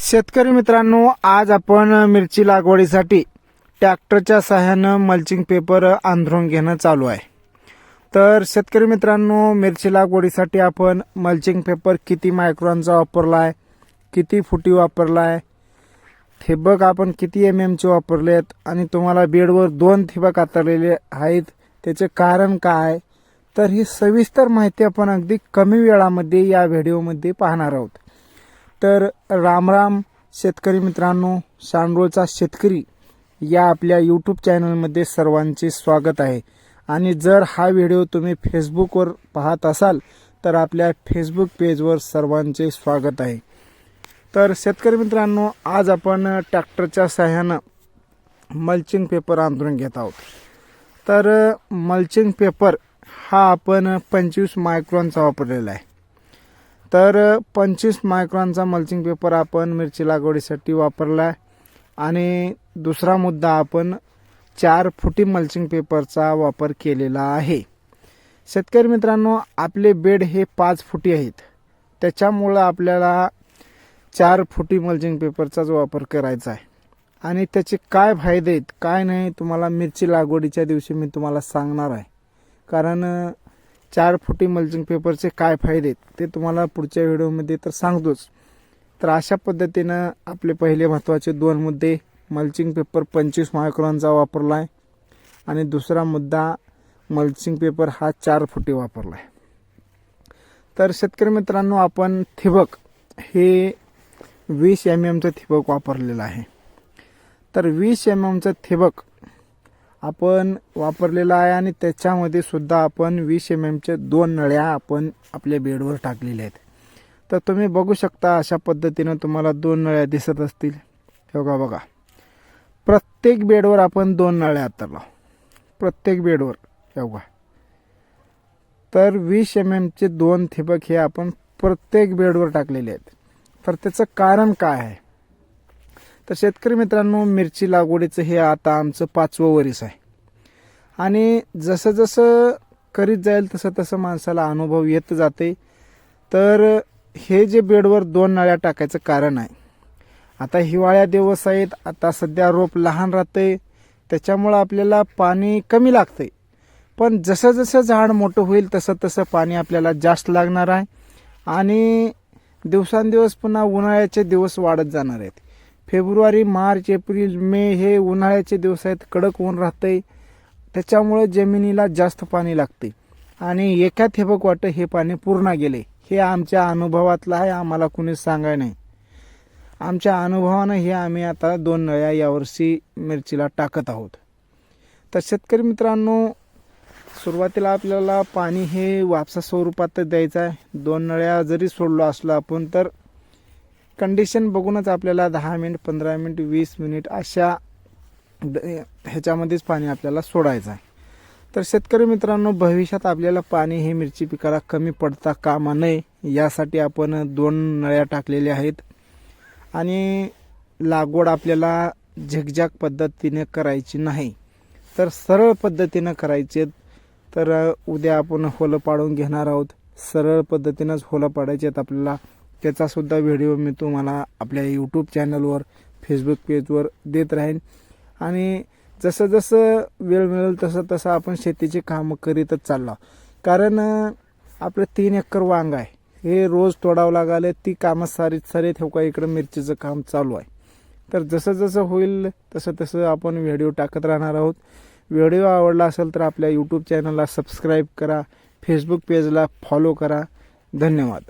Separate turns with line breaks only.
शेतकरी मित्रांनो आज आपण मिरची लागवडीसाठी ट्रॅक्टरच्या सहाय्यानं मल्चिंग पेपर आंधरून घेणं चालू आहे. तर शेतकरी मित्रांनो मिरची लागवडीसाठी आपण मल्चिंग पेपर किती मायक्रॉनचा वापरला आहे किती फुटी वापरला आहे ठिबक आपण किती एम एमचे वापरले आहेत आणि तुम्हाला बेडवर दोन ठिबक आतरलेले आहेत. त्याचे कारण काय? तर ही सविस्तर माहिती आपण अगदी कमी वेळामध्ये या व्हिडिओमध्ये पाहणार आहोत. तर रामराम शेतकरी मित्रांनो सांडोळचा शेतकरी या आपल्या यूट्यूब चॅनलमध्ये सर्वांचे स्वागत आहे. आणि जर हा व्हिडिओ तुम्ही फेसबुकवर पाहत असाल तर आपल्या फेसबुक पेजवर सर्वांचे स्वागत आहे. तर शेतकरी मित्रांनो आज आपण ट्रॅक्टरच्या सहाय्यानं मल्चिंग पेपर आंदोलन घेत आहोत. तर मल्चिंग पेपर हा आपण पंचवीस मायक्रॉनचा वापरलेला आहे. तर पंचवीस मायक्रॉनचा मल्चिंग पेपर आपण मिरची लागवडीसाठी वापरला आहे आणि दुसरा मुद्दा आपण चार फुटी मल्चिंग पेपरचा वापर केलेला आहे. शेतकरी मित्रांनो आपले बेड हे पाच फुटी आहेत. त्याच्यामुळं आपल्याला चार फुटी मल्चिंग पेपरचाच वापर करायचा आहे. आणि त्याचे काय फायदे आहेत काय नाही तुम्हाला मिरची लागवडीच्या दिवशी मी तुम्हाला सांगणार आहे. कारण चार फुटी मल्चिंग पेपरचे काय फायदे आहेत ते तुम्हाला पुढच्या व्हिडिओमध्ये तर सांगतोच. तर अशा पद्धतीनं आपले पहिले महत्त्वाचे दोन मुद्दे मल्चिंग पेपर पंचवीस मायक्रॉनचा वापरला आहे आणि दुसरा मुद्दा मल्चिंग पेपर हा चार फुटी वापरला आहे तर शेतकरी मित्रांनो आपण ठिबक हे वीस एम एमचं ठिबक वापरलेलं आहे. तर वीस एम एमचं ठिबक आपण वापरलेलं आहे आणि त्याच्यामध्ये सुद्धा आपण वीस एम एमचे दोन नळ्या आपण आपल्या बेडवर टाकलेल्या आहेत. तर तुम्ही बघू शकता अशा पद्धतीनं तुम्हाला दोन नळ्या दिसत असतील. हे बघा बघा. प्रत्येक बेडवर आपण दोन नळ्या आतरलो. प्रत्येक बेडवर. हे बघा. तर वीस एम एमचे दोन ठिबक हे आपण प्रत्येक बेडवर टाकलेले आहेत. तर त्याचं कारण काय आहे? तर शेतकरी मित्रांनो मिरची लागवडीचं हे आता आमचं पाचवं वरीस आहे. आणि जसं जसं करीत जाईल तसं तसं माणसाला अनुभव येत जाते. तर हे जे बेडवर दोन नळ्या टाकायचं कारण आहे. आता हिवाळ्या दिवस आहेत आता सध्या रोप लहान राहते त्याच्यामुळं आपल्याला पाणी कमी लागते पण जसं जसं झाड मोठं होईल तसं तसं पाणी आपल्याला जास्त लागणार आहे. आणि दिवसांदिवस पुन्हा उन्हाळ्याचे दिवस वाढत जाणार आहेत. फेब्रुवारी मार्च एप्रिल मे हे उन्हाळ्याचे दिवस आहेत. कडक ऊन राहतंय. त्याच्यामुळे जमिनीला जास्त पाणी लागते आणि एका ठिबक वाटं हे पाणी पूर्ण गेले. हे आमच्या अनुभवातलं आहे आम्हाला कुणीच सांगाय नाही. आमच्या अनुभवानं हे आम्ही आता दोन नळ्या यावर्षी मिरचीला टाकत आहोत. तर शेतकरी मित्रांनो सुरुवातीला आपल्याला पाणी हे वापसा स्वरूपात द्यायचं आहे. दोन नळ्या जरी सोडलो असलो आपण तर कंडिशन बघूनच आपल्याला दहा मिनिट पंधरा मिनिट वीस मिनिट अशा द- ह्याच्यामध्येच पाणी आपल्याला सोडायचं आहे. तर शेतकरी मित्रांनो भविष्यात आपल्याला पाणी हे मिरची पिकाला कमी पडता कामा नये यासाठी आपण दोन नळ्या टाकलेल्या आहेत. आणि लागवड आपल्याला झिकझॅक पद्धतीने करायची नाही. तर सरळ पद्धतीनं करायचे तर उद्या आपण होलं पाडून घेणार आहोत. सरळ पद्धतीनंच होलं पाडायचे आहेत आपल्याला. त्याचा सुद्धा व्हिडिओ मी तुम्हाला आपल्या यूट्यूब चॅनलवर फेसबुक पेजवर देत राहीन. आणि जसं जसं वेळ मिळेल तसं तसं आपण शेतीची कामं करीतच चाललो. कारण आपलं तीन एकर वांग आहे. हे रोज तोडावं लागले ती कामं सारीत सारी ठेवका इकडं मिरचीचं काम चालू आहे. तर जसं जसं होईल तसं तसं आपण व्हिडिओ टाकत राहणार आहोत. व्हिडिओ आवडला असेल तर आपल्या यूट्यूब चॅनलला सबस्क्राईब करा फेसबुक पेजला फॉलो करा. धन्यवाद.